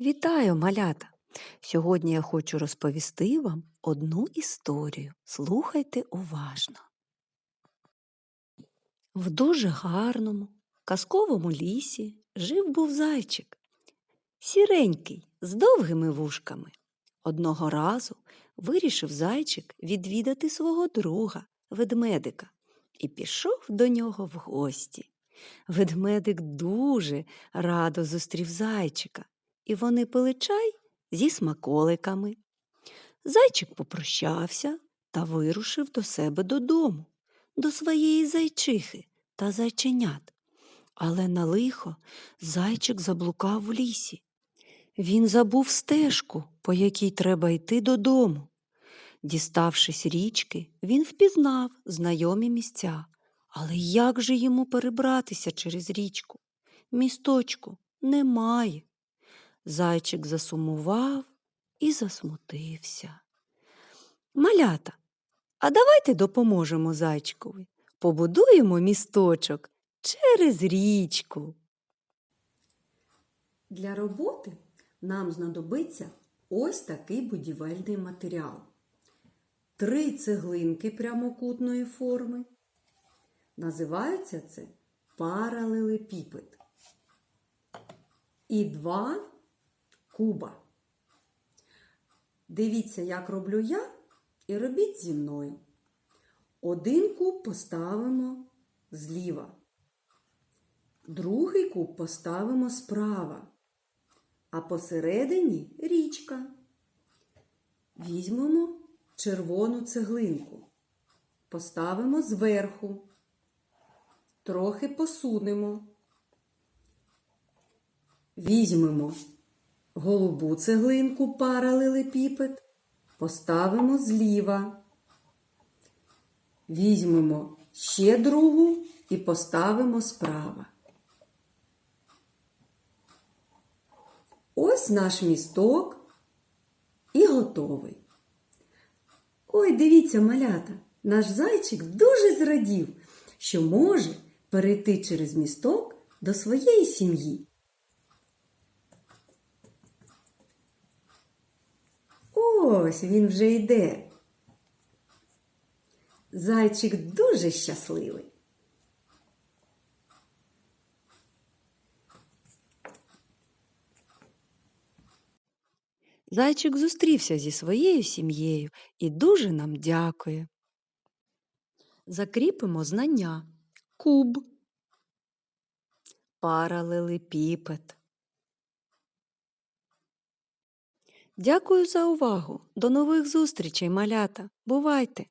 Вітаю, малята! Сьогодні я хочу розповісти вам одну історію. Слухайте уважно. В дуже гарному, казковому лісі жив був зайчик. Сіренький, з довгими вушками. Одного разу вирішив зайчик відвідати свого друга, ведмедика, і пішов до нього в гості. Ведмедик дуже радо зустрів зайчика і вони пили чай зі смаколиками. Зайчик попрощався та вирушив до себе додому, до своєї зайчихи та зайченят. Але на лихо зайчик заблукав в лісі. Він забув стежку, по якій треба йти додому. Діставшись річки, він впізнав знайомі місця. Але як же йому перебратися через річку? Місточку немає. Зайчик засумував і засмутився. Малята, а давайте допоможемо зайчикові. Побудуємо місточок через річку. Для роботи нам знадобиться ось такий будівельний матеріал. Три цеглинки прямокутної форми. Називається це паралелепіпед. І два куба. Дивіться, як роблю я, і робіть зі мною. Один куб поставимо зліва, другий куб поставимо справа, а посередині річка. Візьмемо червону цеглинку, поставимо зверху, трохи посунемо. Візьмемо голубу цеглинку паралелепіпед, поставимо зліва. Візьмемо ще другу і поставимо справа. Ось наш місток і готовий. Ой, дивіться, малята, наш зайчик дуже зрадів, що може перейти через місток до своєї сім'ї. Ось він вже йде. Зайчик дуже щасливий. Зайчик зустрівся зі своєю сім'єю і дуже нам дякує. Закріпимо знання куб, паралелепіпед. Дякую за увагу. До нових зустрічей, малята. Бувайте!